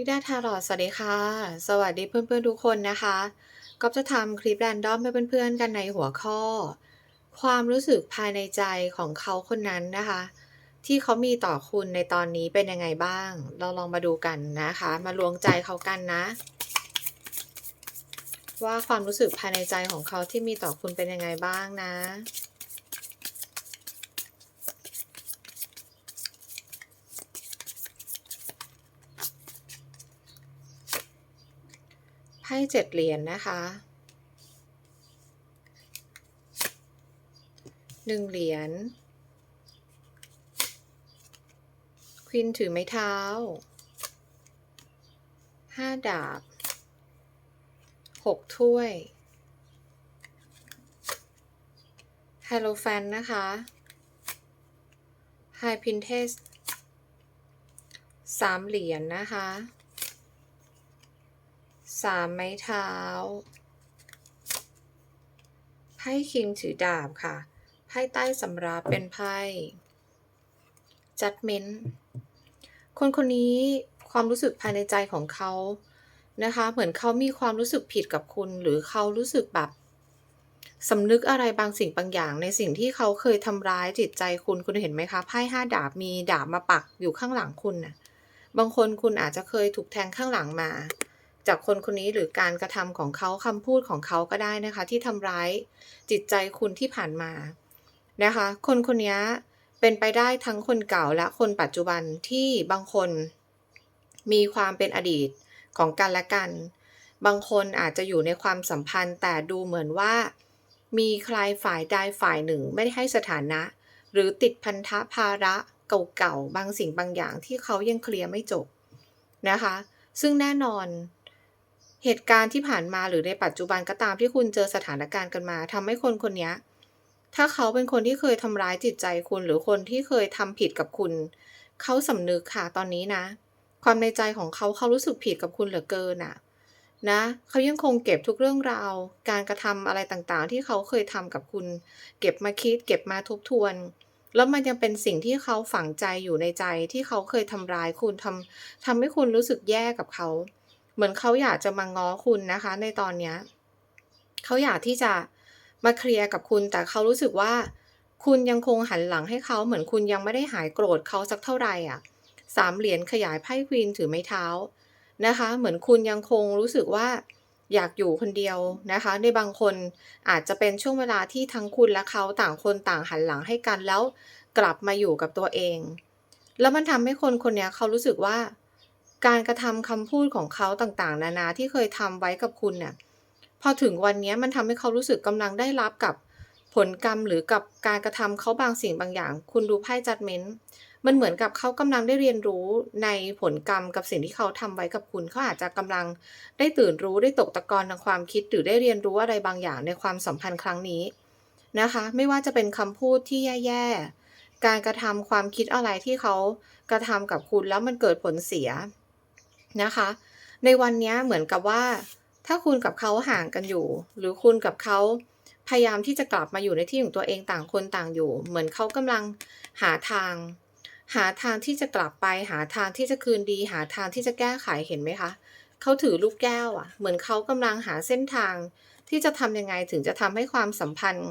ที่ได้ทารอตสวัสดีค่ะ สวัสดีเพื่อนๆทุกคนนะคะก็จะทำคลิปแรนดอมให้เพื่อนๆกันในหัวข้อ ความรู้สึกภายในใจของเขาคนนั้นนะคะ ที่เขามีต่อคุณในตอนนี้เป็นยังไงบ้าง เราลองมาดูกันนะคะ มาลวงใจเขากันนะ ว่าความรู้สึกภายในใจของเขาที่มีต่อคุณเป็นยังไงบ้างนะ พ่เจ็ดเหรียญนนะคะหนึ่งเหรียญควินถือไม้เท้าห้าดาบหกถ้วยไฮโลแฟนนะคะไฮพินเทสสามเหรียญนนะคะ สามไม้เท้าไพ่คิงถือดาบค่ะไพ่ใต้สำรับเป็นไพ่จัดเมนคนคนนี้ความรู้สึกภายในใจของเขานะคะ เหมือนเขามีความรู้สึกผิดกับคุณ หรือเขารู้สึกแบบสำนึกอะไรบางสิ่งบางอย่าง ในสิ่งที่เขาเคยทำร้ายจิตใจคุณคุณเห็นไหมคะไพ่ห้าดาบมีดาบมาปักอยู่ข้างหลังคุณนะบางคนคุณอาจจะเคยถูกแทงข้างหลังมา จากคนคนนี้หรือการกระทำของเขาคำพูดของเขาก็ได้นะคะ ที่ทำร้ายจิตใจคุณที่ผ่านมานะคะ คนคนนี้เป็นไปได้ทั้งคนเก่าและคนปัจจุบันที่บางคนมีความเป็นอดีตของกันและกัน บางคนอาจจะอยู่ในความสัมพันธ์ แต่ดูเหมือนว่า มีใครฝ่ายใดฝ่ายหนึ่งไม่ได้ให้สถานะ หรือติดพันธะภาระเก่าๆบางสิ่งบางอย่างที่เขายังเคลียร์ไม่จบนะคะ ซึ่งแน่นอน เหตุการณ์ที่ผ่านมาหรือในปัจจุบันก็ตามที่คุณเจอสถานการณ์กันมาทำให้คนคนนี้ถ้าเขาเป็นคนที่เคยทำร้ายจิตใจคุณ หรือคนที่เคยทำผิดกับคุณ เขาสำนึกค่ะตอนนี้นะ ความในใจของเขาเขารู้สึกผิดกับคุณเหลือเกินอะนะเขายังคงเก็บทุกเรื่องราว การกระทำอะไรต่างๆ ที่เขาเคยทำกับคุณ เก็บมาคิด เก็บมาทบทวน แล้วมันยังเป็นสิ่งที่เขาฝังใจอยู่ในใจที่เขาเคยทำร้ายคุณทำทำให้คุณรู้สึกแย่กับเขา เหมือนเขาอยากจะมาง้อคุณนะคะ ในตอนเนี้ยเขาอยากที่จะมาเคลียร์กับคุณแต่เขารู้สึกว่า คุณยังคงหันหลังให้เขาเหมือนคุณยังไม่ได้หายโกรธเขาสักเท่าไหร่อะสามเหรียญขยายไพ่ควีนถือไม้เท้านะคะ เหมือนคุณยังคงรู้สึกว่าอยากอยู่คนเดียวนะคะ ในบางคนอาจจะเป็นช่วงเวลาที่ทั้งคุณและเขาต่างคนต่างหันหลังให้กันแล้วกลับมาอยู่กับตัวเอง แล้วมันทำให้คนคนนี้เขารู้สึกว่า การกระทำคำพูดของเขาต่างๆ นานาที่เคยทำไว้กับคุณเนี่ยพอถึงวันนี้มันทำให้เขารู้สึกกำลังได้รับกับผลกรรมหรือกับการกระทำเขาบางสิ่งบางอย่าง คุณดูไพ่จัดเม้นต์มันเหมือนกับเขากำลังได้เรียนรู้ในผลกรรมกับสิ่งที่เขาทำไว้กับคุณเขาอาจจะกำลังได้ตื่นรู้ได้ตกตะกอนทางความคิดหรือได้เรียนรู้อะไรบางอย่างในความสัมพันธ์ครั้งนี้นะคะ ไม่ว่าจะเป็นคำพูดที่แย่ๆการกระทำความคิดอะไรที่เขากระทำกับคุณแล้วมันเกิดผลเสีย นะคะ ในวันนี้เหมือนกับว่า ถ้าคุณกับเขาห่างกันอยู่ หรือคุณกับเขาพยายามที่จะกลับมาอยู่ในที่ของตัวเองต่างคนต่างอยู่ เหมือนเขากำลังหาทาง หาทางที่จะกลับไป หาทางที่จะคืนดี หาทางที่จะแก้ไขเห็นไหมคะเขาถือลูกแก้วอะ่ะ เหมือนเขากำลังหาเส้นทาง ที่จะทำยังไงถึงจะทำให้ความสัมพันธ์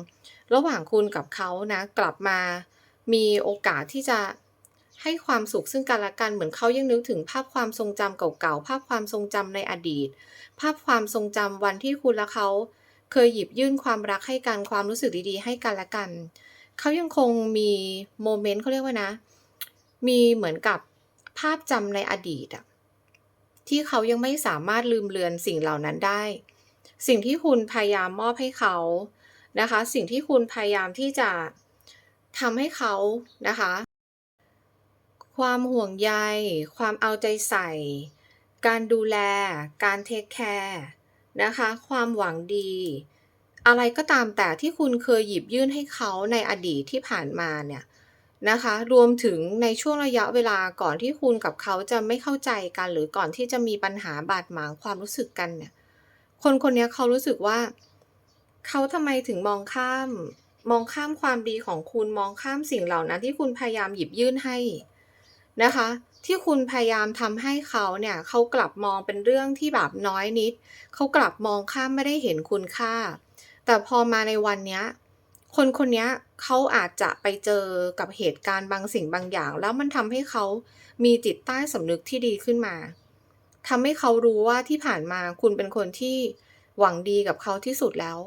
ระหว่างคุณกับเขานะ กลับมามีโอกาสที่จะ ให้ความสุขซึ่งกันและกันเหมือนเขายังนึกถึงภาพความทรงจำเก่าๆ ภาพความทรงจำในอดีต ภาพความทรงจำวันที่คุณและเขา เคยหยิบยื่นความรักให้กันความรู้สึกดีๆ ให้กันและกัน เขายังคงมีโมเมนต์เขาเรียกว่านะ มีเหมือนกับภาพจำในอดีตอะที่เขายังไม่สามารถลืมเลือนสิ่งเหล่านั้นได้ สิ่งที่คุณพยายามมอบให้เขานะคะ สิ่งที่คุณพยายามที่จะทำให้เขานะคะ ความห่วงใย ความเอาใจใส่ การดูแล การเทคแคร์นะคะ ความหวังดี อะไรก็ตามแต่ที่คุณเคยหยิบยื่นให้เขาในอดีตที่ผ่านมาเนี่ยนะคะ รวมถึงในช่วงระยะเวลาก่อนที่คุณกับเขาจะไม่เข้าใจกัน หรือก่อนที่จะมีปัญหาบาดหมางความรู้สึกกันเนี่ย คนคนนี้เขารู้สึกว่า เขาทำไมถึงมองข้าม มองข้ามความดีของคุณ มองข้ามสิ่งเหล่านั้นที่คุณพยายามหยิบยื่นให้ นะคะ ที่คุณพยายามทำให้เขาเนี่ยเขากลับมองเป็นเรื่องที่แบบน้อยนิด เขากลับมองข้ามไม่ได้เห็นคุณค่า แต่พอมาในวันเนี้ยคนคนเนี้ยเขาอาจจะไปเจอกับเหตุการณ์บางสิ่งบางอย่าง แล้วมันทำให้เขามีจิตใต้สำนึกที่ดีขึ้นมาทำให้เขารู้ว่าที่ผ่านมาคุณเป็นคนที่หวังดีกับเขาที่สุดแล้ว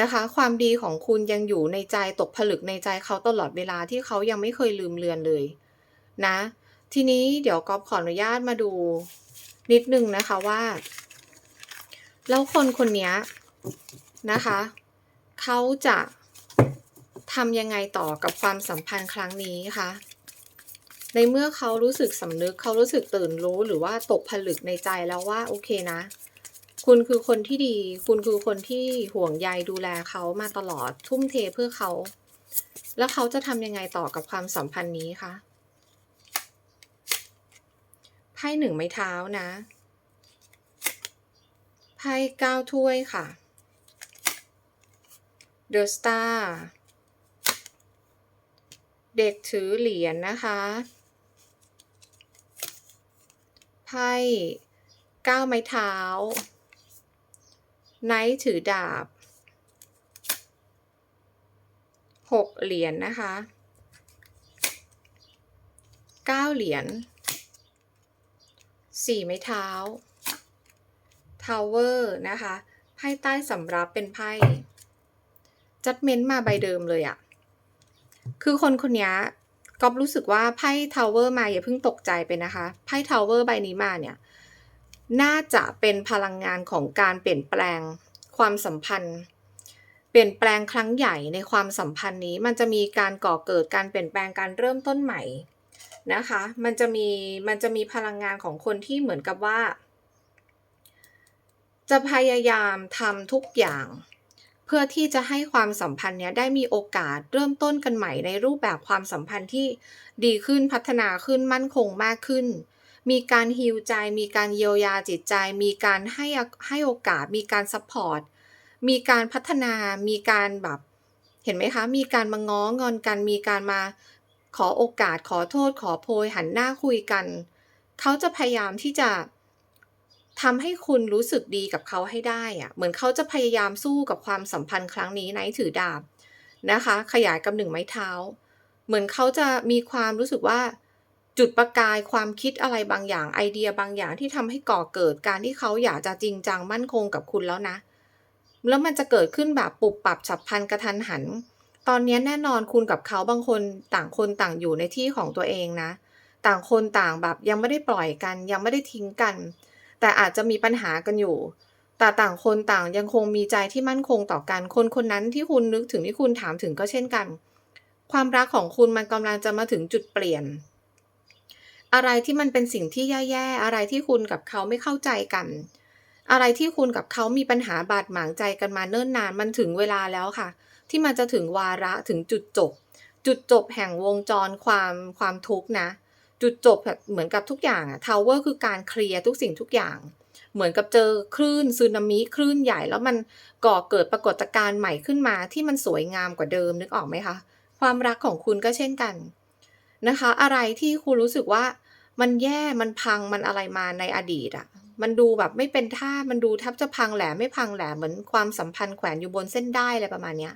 นะคะ ความดีของคุณยังอยู่ในใจตกผลึกในใจเขาตลอดเวลาที่เขายังไม่เคยลืมเลือนเลย นะ ทีนี้เดี๋ยวก๊อฟขออนุญาตมาดูนิดนึงนะคะว่า แล้วคนคนนี้นะคะ เขาจะทำยังไงต่อกับความสัมพันธ์ครั้งนี้คะในเมื่อเขารู้สึกสำนึกเขารู้สึกตื่นรู้หรือว่าตกผลึกในใจแล้วว่าโอเคนะ คุณคือคนที่ดี คุณคือคนที่ห่วงใยดูแลเขามาตลอดทุ่มเทเพื่อเขา แล้วเขาจะทำยังไงต่อกับความสัมพันธ์นี้คะ ไพ่หนึ่งไม้เท้านะ ไพ่เก้าถ้วยค่ะ The Star เด็กถือเหรียญนะคะ ไพ่เก้าไม้เท้า ไนท์ถือดาบหกเหรียญนะคะเก้าเหรียญ สี่ไม้เท้าทาวเวอร์นะคะไพ่ใต้สำรับเป็นไพ่จัดเม้นมาใบเดิมเลยอะคือคนคนนี้ก๊อฟรู้สึกว่าไพ่ทาวเวอร์มาอย่าเพิ่งตกใจไปนะคะไพ่ทาวเวอร์ใบนี้มาเนี่ย น่าจะเป็นพลังงานของการเปลี่ยนแปลงความสัมพันธ์ เปลี่ยนแปลงครั้งใหญ่ในความสัมพันธ์นี้ มันจะมีการก่อเกิดการเปลี่ยนแปลงการเริ่มต้นใหม่ นะคะ มันจะมีมันจะมีพลังงานของคนที่เหมือนกับว่า จะพยายามทำทุกอย่างเพื่อที่จะให้ความสัมพันธ์เนี้ยได้มีโอกาสเริ่มต้นกันใหม่ในรูปแบบความสัมพันธ์ที่ดีขึ้นพัฒนาขึ้นมั่นคงมากขึ้น มีการฮิวใจ มีการเยียวยาจิตใจ มีการให้ให้โอกาส มีการซัพพอร์ต มีการพัฒนา มีการแบบ เห็นไหมคะ มีการมาง้องอนกัน มีการมา ขอโอกาสขอโทษขอโพยหันหน้าคุยกัน เขาจะพยายามที่จะทำให้คุณรู้สึกดีกับเขาให้ได้อะเหมือนเขาจะพยายามสู้กับความสัมพันธ์ครั้งนี้ไนท์ถือดาบนะคะ ขยายกับหนึ่งไม้เท้า เหมือนเขาจะมีความรู้สึกว่าจุดประกายความคิดอะไรบางอย่างไอเดียบางอย่างที่ทำให้ก่อเกิดการที่เขาอยากจะจริงจังมั่นคงกับคุณแล้วนะ แล้วมันจะเกิดขึ้นแบบปุบปับฉับพลันกระทันหัน ตอนนี้แน่นอนคุณกับเขาบางคนต่างคนต่างอยู่ในที่ของตัวเองนะ ต่างคนต่างแบบยังไม่ได้ปล่อยกัน ยังไม่ได้ทิ้งกัน แต่อาจจะมีปัญหากันอยู่ แต่ต่างคนต่างยังคงมีใจที่มั่นคงต่อกัน คนคนนั้นที่คุณนึกถึงที่คุณถามถึงก็เช่นกัน ความรักของคุณมันกำลังจะมาถึงจุดเปลี่ยน อะไรที่มันเป็นสิ่งที่แย่ๆอะไรที่คุณกับเขาไม่เข้าใจกัน อะไรที่คุณกับเขามีปัญหาบาดหมางใจกันมาเนิ่นนานมันถึงเวลาแล้วค่ะ ที่มันจะถึงวาระถึงจุดจบ จุดจบแห่งวงจรความความทุกข์นะ จุดจบแบบเหมือนกับทุกอย่างอะทาวเวอร์คือการเคลียร์ทุกสิ่งทุกอย่าง เหมือนกับเจอคลื่นซึนามิคลื่นใหญ่แล้วมันก่อเกิดปรากฏการณ์ใหม่ขึ้นมาที่มันสวยงามกว่าเดิมนึกออกไหมคะความรักของคุณก็เช่นกันนะคะ อะไรที่คุณรู้สึกว่ามันแย่มันพังมันอะไรมาในอดีตอะมันดูแบบไม่เป็นท่ามันดูแทับจะพังแหลไม่พังแหลเหมือนความสัมพันธ์แขวนอยู่บนเส้นได้อะไรประมาณเนี้ย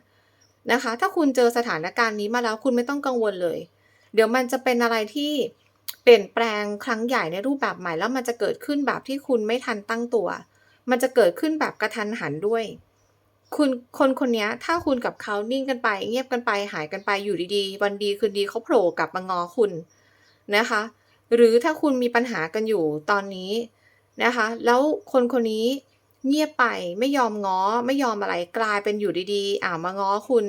นะคะ ถ้าคุณเจอสถานการณ์นี้มาแล้วคุณไม่ต้องกังวลเลย เดี๋ยวมันจะเป็นอะไรที่เปลี่ยนแปลงครั้งใหญ่ในรูปแบบใหม่แล้วมันจะเกิดขึ้นแบบที่คุณไม่ทันตั้งตัว มันจะเกิดขึ้นแบบกระทันหันด้วย คุณคนคนนี้ถ้าคุณกับเขานิ่งกันไป เงียบกันไปหายกันไปอยู่ดีๆ วันดีคืนดีเขาโผล่กลับมางอคุณนะคะ หรือถ้าคุณมีปัญหากันอยู่ตอนนี้นะคะ แล้วคนคนนี้ เงียบไปไม่ยอมง้อไม่ยอมอะไรกลายเป็นอยู่ดีๆ อ่ามาง้อคุณ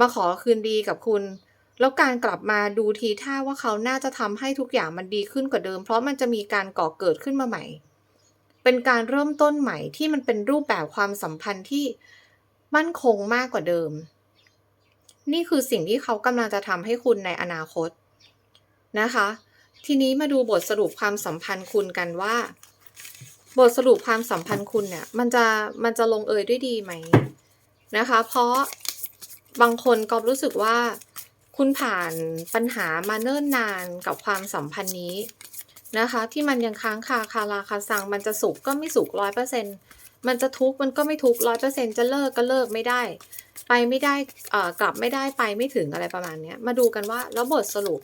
มาขอคืนดีกับคุณ แล้วการกลับมาดูทีท่าว่าเขาน่าจะทำให้ทุกอย่างมันดีขึ้นกว่าเดิม เพราะมันจะมีการก่อเกิดขึ้นมาใหม่ เป็นการเริ่มต้นใหม่ที่มันเป็นรูปแบบความสัมพันธ์ที่มั่นคงมากกว่าเดิม นี่คือสิ่งที่เขากำลังจะทำให้คุณในอนาคตนะคะ ทีนี้มาดูบทสรุปความสัมพันธ์คุณกันว่า บทสรุปความสัมพันธ์คุณเนี่ยมันจะมันจะลงเอยด้วยดีไหมนะคะ เพราะบางคนก็รู้สึกว่าคุณผ่านปัญหามาเนิ่นนานกับความสัมพันธ์นี้นะคะ ที่มันยังค้างคาคาราคาซังมันจะสุขก็ไม่สุขร้อยเปอร์เซ็นมันจะทุกข์มันก็ไม่ทุกข์ร้อยเปอร์เซ็นจะเลิกก็เลิกไม่ได้ ไปไม่ได้อ่อกลับไม่ได้ไปไม่ถึงอะไรประมาณนี้มาดูกันว่าแล้วบทสรุป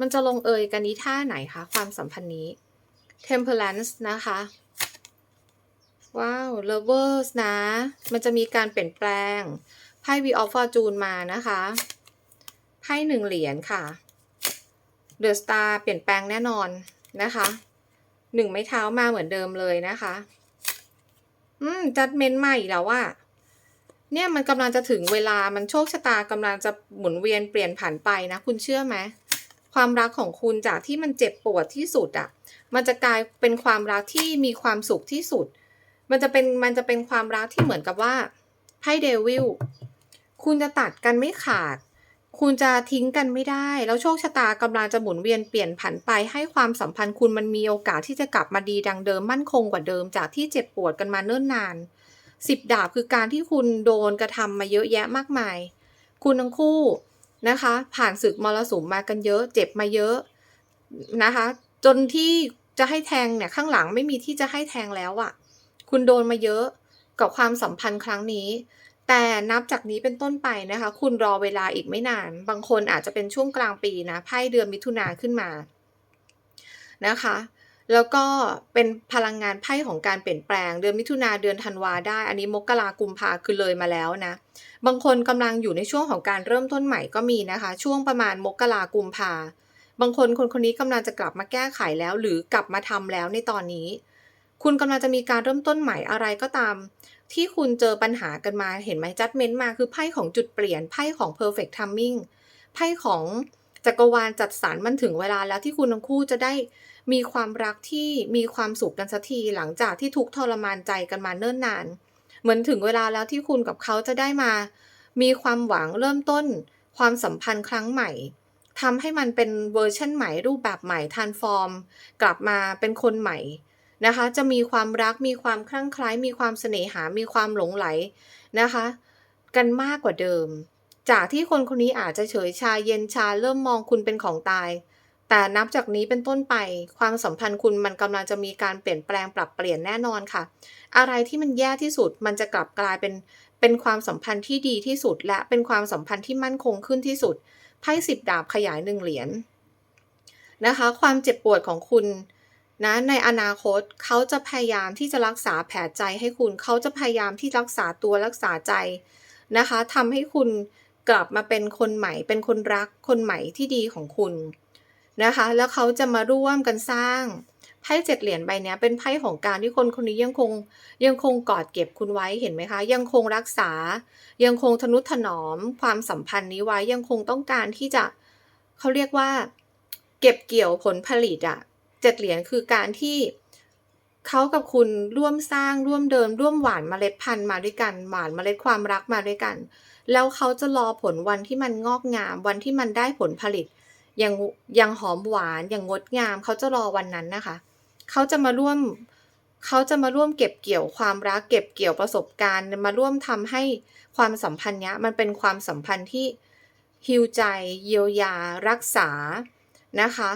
มันจะลงเอยกันนี้ท่าไหนคะความสัมพันธ์นี้ temperance นะคะ ว้าว lovers นะ มันจะมีการเปลี่ยนแปลง ไพ่ wheel of fortune มานะคะ ไพ่หนึ่งเหรียญค่ะ the star เปลี่ยนแปลงแน่นอนนะคะ หนึ่งไม้เท้ามาเหมือนเดิมเลยนะคะ อืม จัดเมนใหม่แล้วว่าเนี่ยมันกำลังจะถึงเวลามันโชคชะตากำลังจะหมุนเวียนเปลี่ยนผันไปนะ คุณเชื่อไหม ความรักของคุณจากที่มันเจ็บปวดที่สุดอะ่ะมันจะกลายเป็นความรักที่มีความสุขที่สุด มันจะเป็นมันจะเป็นความรักที่เหมือนกับว่าไพ่เดวิลคุณจะตัดกันไม่ขาด คุณจะทิ้งกันไม่ได้ แล้วโชคชะตากำลังจะหมุนเวียนเปลี่ยนผันไปให้ความสัมพันธ์คุณมันมีโอกาสที่จะกลับมาดีดังเดิมมั่นคงกว่าเดิมจากที่เจ็บปวดกันมาเนิ่นนานสิบดาบคือการที่คุณโดนกระทำมาเยอะแยะมากมาย คุณทั้งคู่ นะคะ ผ่านศึกมรสุมมากันเยอะ เจ็บมาเยอะนะคะ จนที่จะให้แทงเนี่ยข้างหลังไม่มีที่จะให้แทงแล้วอะ่ะ คุณโดนมาเยอะกับความสัมพันธ์ครั้งนี้ แต่นับจากนี้เป็นต้นไปนะคะ คุณรอเวลาอีกไม่นาน บางคนอาจจะเป็นช่วงกลางปีนะไพ่เดือนมิถุนาขึ้นมานะคะ แล้วก็เป็นพลังงานไพ่ของการเปลี่ยนแปลง เดือนมิถุนาเดือนธันวาได้ อันนี้มกรากุมภาคือเลยมาแล้วนะ บางคนกำลังอยู่ในช่วงของการเริ่มต้นใหม่ก็มีนะคะ ช่วงประมาณมกรากุมภาบางคนคนคนนี้กำลังจะกลับมาแก้ไขแล้ว หรือกลับมาทำแล้วในตอนนี้ คุณกำลังจะมีการเริ่มต้นใหม่อะไรก็ตาม ที่คุณเจอปัญหากันมาเห็นไหมจัดเม้นมาคือไพ่ของจุดเปลี่ยนไพ่ของ perfect timing ไพ่ของ จักรวาลจัดสรรมันถึงเวลาแล้วที่คุณทั้งคู่จะได้มีความรักที่มีความสุขกันสักทีหลังจากที่ทุกทรมานใจกันมาเนิ่นนาน เหมือนถึงเวลาแล้วที่คุณกับเขาจะได้มา มีความหวังเริ่มต้น ความสัมพันธ์ครั้งใหม่ทำให้มันเป็นเวอร์ชันใหม่รูปแบบใหม่ทานฟอร์ม กลับมาเป็นคนใหม่นะคะ จะมีความรักมีความคลั่งไคล้มีความเสน่หา มีความหลงไหลนะคะ กันมากกว่าเดิม จากที่คนคนนี้อาจจะเฉยชาเย็นชาเริ่มมองคุณเป็นของตาย แต่นับจากนี้เป็นต้นไป ความสัมพันธ์คุณมันกำลังจะมีการเปลี่ยนแปลงปรับเปลี่ยนแน่นอนค่ะ อะไรที่มันแย่ที่สุดมันจะกลับกลายเป็นเป็นความสัมพันธ์ที่ดีที่สุด และเป็นความสัมพันธ์ที่มั่นคงขึ้นที่สุดไพ่สิบดาบขยายหนึ่งเหรียญนะคะ ความเจ็บปวดของคุณนะในอนาคตเขาจะพยายามที่จะรักษาแผลใจให้คุณเขาจะพยายามที่รักษาตัวรักษาใจนะคะทำให้คุณ กลับมาเป็นคนใหม่ เป็นคนรักคนใหม่ที่ดีของคุณนะคะ แล้วเขาจะมาร่วมกันสร้างไพ่เจ็ดเหรียญใบนี้เป็นไพ่ของการที่คนคนนี้ยังคงยังคงกอดเก็บคุณไว้เห็นไหมคะ ยังคงรักษา ยังคงทนุถนอมความสัมพันธ์นี้ไว้ยังคงต้องการที่จะเขาเรียกว่า เก็บเกี่ยวผลผลิตอะเจ็ดเหรียญคือการที่ เขากับคุณร่วมสร้างร่วมเดิน ร่วมหวานเมล็ดพันธุ์มาด้วยกัน หวานเมล็ดความรักมาด้วยกัน แล้วเขาจะรอผลวันที่มันงอกงาม วันที่มันได้ผลผลิตอย่างอย่างหอมหวานอย่างงดงาม เขาจะรอวันนั้นนะคะ เขาจะมาร่วมเขาจะมาร่วมเก็บเกี่ยวความรัก เก็บเกี่ยวประสบการณ์ มาร่วมทำให้ความสัมพันธ์เนี้ยมันเป็นความสัมพันธ์ที่ฮิวใจ เยียวยา รักษานะคะ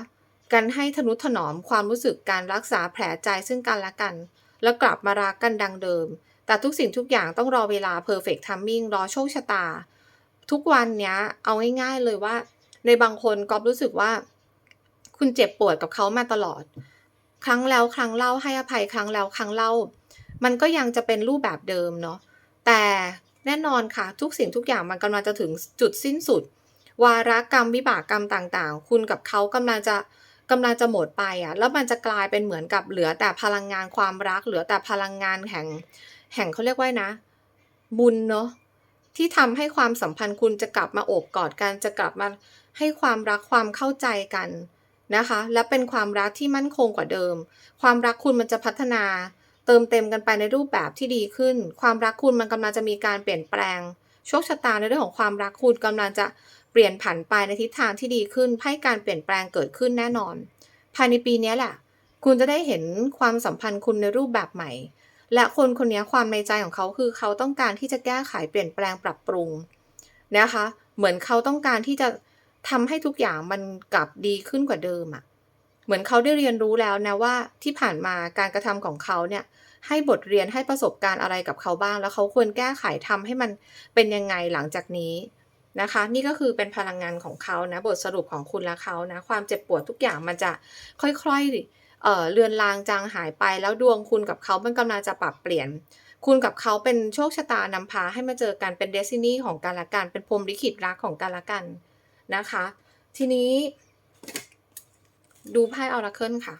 กันให้ทนุถนอมความรู้สึกการรักษาแผลใจซึ่งกันและกัน แล้วกลับมารักกันดังเดิม แต่ทุกสิ่งทุกอย่างต้องรอเวลา perfect timing รอโชคชะตา ทุกวันเนี้ยเอาง่ายๆเลยว่า ในบางคนก็รู้สึกว่า คุณเจ็บปวดกับเขามาตลอด ครั้งแล้วครั้งเล่าให้อภัยครั้งแล้วครั้งเล่า มันก็ยังจะเป็นรูปแบบเดิมเนาะแต่แน่นอนค่ะ ทุกสิ่งทุกอย่างมันกำลังจะถึงจุดสิ้นสุด วาระกรรมวิบากกรรมต่างๆ คุณกับเขากำลังจะ กำลังจะหมดไปอะแล้วมันจะกลายเป็นเหมือนกับเหลือแต่พลังงานความรัก เหลือแต่พลังงานแห่งแห่งเขาเรียกว่านะ บุญเนาะที่ทำให้ความสัมพันธ์คุณจะกลับมาโอบกอดกันจะกลับมาให้ความรักความเข้าใจกันนะคะ และเป็นความรักที่มั่นคงกว่าเดิม ความรักคุณมันจะพัฒนาเติมเต็มกันไปในรูปแบบที่ดีขึ้น ความรักคุณมันกำลังจะมีการเปลี่ยนแปลงโชคชะตาในเรื่องของความรักคุณกำลังจะ เปลี่ยนผันไปในทิศทางที่ดีขึ้นให้การเปลี่ยนแปลงเกิดขึ้นแน่นอน ภายในปีนี้แหละ คุณจะได้เห็นความสัมพันธ์คุณในรูปแบบใหม่ และคนคนนี้ความในใจของเขาคือเขาต้องการที่จะแก้ไขเปลี่ยนแปลงปรับปรุงนะคะ เหมือนเขาต้องการที่จะทำให้ทุกอย่างมันกลับดีขึ้นกว่าเดิมอะเหมือนเขาได้เรียนรู้แล้วนะว่าที่ผ่านมาการกระทำของเขาเนี่ยให้บทเรียนให้ประสบการณ์อะไรกับเขาบ้าง แล้วเขาควรแก้ไขทำให้มันเป็นยังไงหลังจากนี้ นะคะ นี่ก็คือเป็นพลังงานของเขานะ บทสรุปของคุณและเขานะ ความเจ็บปวดทุกอย่างมันจะค่อยๆเอ่อเลือนลางจางหายไป แล้วดวงคุณกับเขามันกำลังจะปรับเปลี่ยน คุณกับเขาเป็นโชคชะตานำพาให้มาเจอกันเป็นเดซินีของกันและกันเป็นพรหมลิขิตรักของกันและกันนะคะ ทีนี้ ดูไพ่ออราเคิลค่ะ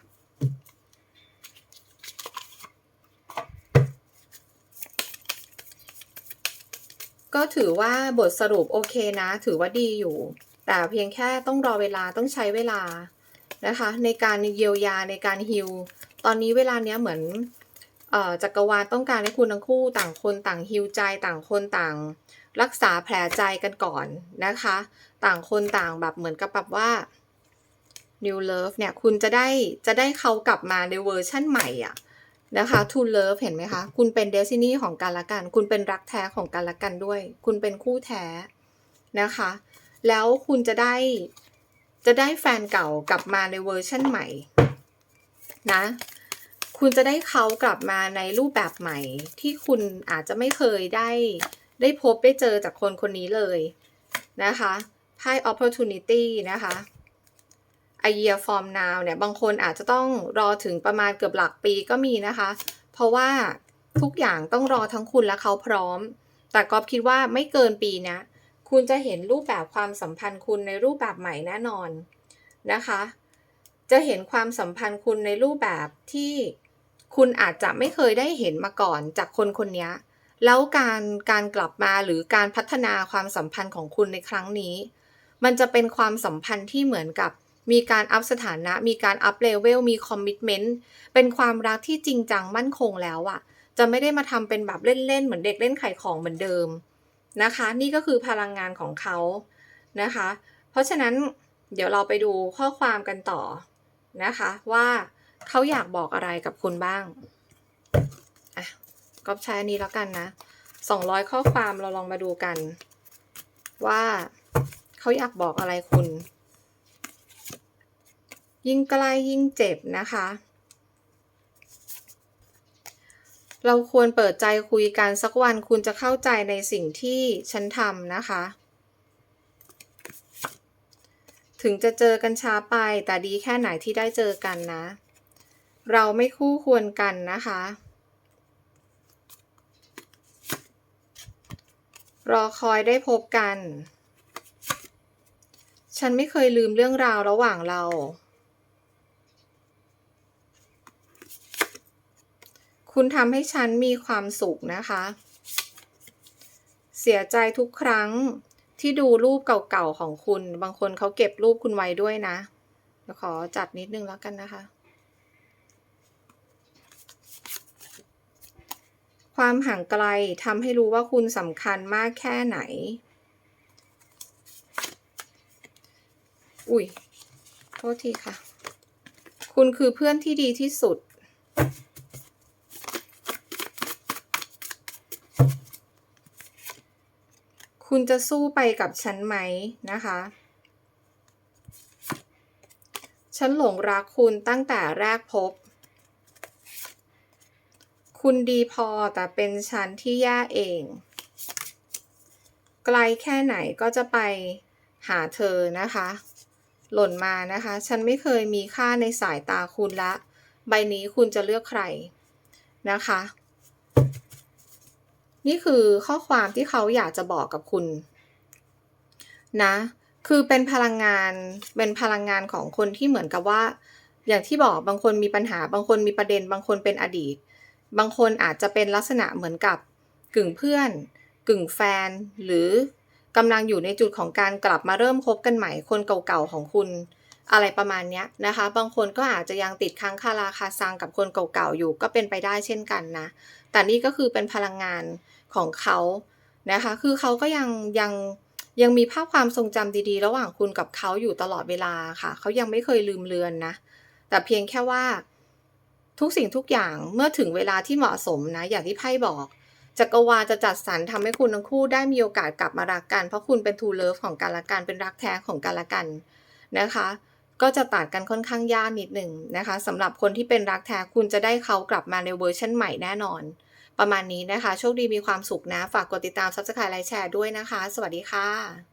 ก็ถือว่าบทสรุปโอเคนะ ถือว่าดีอยู่ แต่เพียงแค่ต้องรอเวลาต้องใช้เวลานะคะ ในการเยียวยาในการฮิลตอนนี้เวลาเนี้ยเหมือนออจักรวาลต้องการให้คุณทั้งคู่ต่างคนต่างฮิลใจต่างคนต่างรักษาแผลใจกันก่อนนะคะ ต่างคนต่างแบบเหมือนกับแบบว่า New Love เนี่ย คุณจะได้จะได้เขากลับมาในเวอร์ชั่นใหม่อะ นะคะ To Love เห็นไหมคะ คุณเป็นเดซินีของกันและกัน คุณเป็นรักแท้ของกันและกันด้วย คุณเป็นคู่แท้นะคะ แล้วคุณจะได้จะได้แฟนเก่ากลับมาในเวอร์ชั่นใหม่นะ คุณจะได้เขากลับมาในรูปแบบใหม่ ที่คุณอาจจะไม่เคยได้ได้พบได้เจอจากคนคนนี้เลยนะคะไพ่ opportunity นะคะ a year from now เนี่ยบางคนอาจจะต้องรอถึงประมาณเกือบหลักปีก็มีนะคะ เพราะว่าทุกอย่างต้องรอทั้งคุณและเขาพร้อม แต่ก็คิดว่าไม่เกินปีนะคุณจะเห็นรูปแบบความสัมพันธ์คุณในรูปแบบใหม่แน่นอนนะคะ จะเห็นความสัมพันธ์คุณในรูปแบบที่คุณอาจจะไม่เคยได้เห็นมาก่อนจากคนคนนี้แล้วการการกลับมาหรือการพัฒนาความสัมพันธ์ของคุณในครั้งนี้ มันจะเป็นความสัมพันธ์ที่เหมือนกับ มีการอัพสถานะ มีการอัพเลเวล มีคอมมิชเมนต์ เป็นความรักที่จริงจังมั่นคงแล้วอะจะไม่ได้มาทำเป็นแบบเล่นๆ เหมือนเด็กเล่นไข่ของเหมือนเดิมนะคะ นี่ก็คือพลังงานของเขานะคะ เพราะฉะนั้นเดี๋ยวเราไปดูข้อความกันต่อนะคะว่าเขาอยากบอกอะไรกับคุณบ้างอะก็ใช้อันนี้แล้วกันนะ 200 ข้อความเราลองมาดูกัน ว่าเขาอยากบอกอะไรคุณ ยิ่งใกล้ยิ่งเจ็บนะคะ เราควรเปิดใจคุยกันสักวันคุณจะเข้าใจในสิ่งที่ฉันทำนะคะ ถึงจะเจอกันช้าไปแต่ดีแค่ไหนที่ได้เจอกันนะ เราไม่คู่ควรกันนะคะรอคอยได้พบกัน ฉันไม่เคยลืมเรื่องราวระหว่างเรา คุณทำให้ฉันมีความสุขนะคะ เสียใจทุกครั้งที่ดูรูปเก่าๆของคุณ บางคนเขาเก็บรูปคุณไว้ด้วยนะเดี๋ยวขอจัดนิดนึงแล้วกันนะคะ ความห่างไกลทำให้รู้ว่าคุณสำคัญมากแค่ไหน อุ้ยโทษทีค่ะ คุณคือเพื่อนที่ดีที่สุด คุณจะสู้ไปกับฉันไหมนะคะ ฉันหลงรักคุณตั้งแต่แรกพบ คุณดีพอแต่เป็นฉันที่แย่เอง ไกลแค่ไหนก็จะไปหาเธอนะคะ หล่นมานะคะ ฉันไม่เคยมีค่าในสายตาคุณละ ใบนี้คุณจะเลือกใครนะคะ นี่คือข้อความที่เขาอยากจะบอกกับคุณนะ คือเป็นพลังงานเป็นพลังงานของคนที่เหมือนกับว่า อย่างที่บอกบางคนมีปัญหา บางคนมีประเด็น บางคนเป็นอดีต บางคนอาจจะเป็นลักษณะเหมือนกับกึ่งเพื่อน กึ่งแฟน หรือกำลังอยู่ในจุดของการกลับมาเริ่มคบกันใหม่คนเก่าๆของคุณ อะไรประมาณนี้นะคะ บางคนก็อาจจะยังติดค้างคาราคาซังกับคนเก่าๆอยู่ก็เป็นไปได้เช่นกันนะ แต่นี่ก็คือเป็นพลังงานของเขานะคะ คือเขาก็ยังยังยังมีภาพความทรงจำดีๆ ระหว่างคุณกับเขาอยู่ตลอดเวลาค่ะ เขายังไม่เคยลืมเลือนนะ แต่เพียงแค่ว่า ทุกสิ่งทุกอย่างเมื่อถึงเวลาที่เหมาะสมนะ อย่างที่ไพ่บอกจักรวาลจะจัดสรรทำให้คุณทั้งคู่ได้มีโอกาสกลับมารักกัน เพราะคุณเป็น True Love ของกันและกันเป็นรักแท้ของกันและกันนะคะ ก็จะตัดกันค่อนข้างยากนิดหนึ่งนะคะสำหรับคนที่เป็นรักแท้คุณจะได้เขากลับมาในเวอร์ชันใหม่แน่นอน ประมาณนี้นะคะ โชคดีมีความสุขนะ ฝากกดติดตาม Subscribe ไลค์แชร์ด้วยนะคะ สวัสดีค่ะ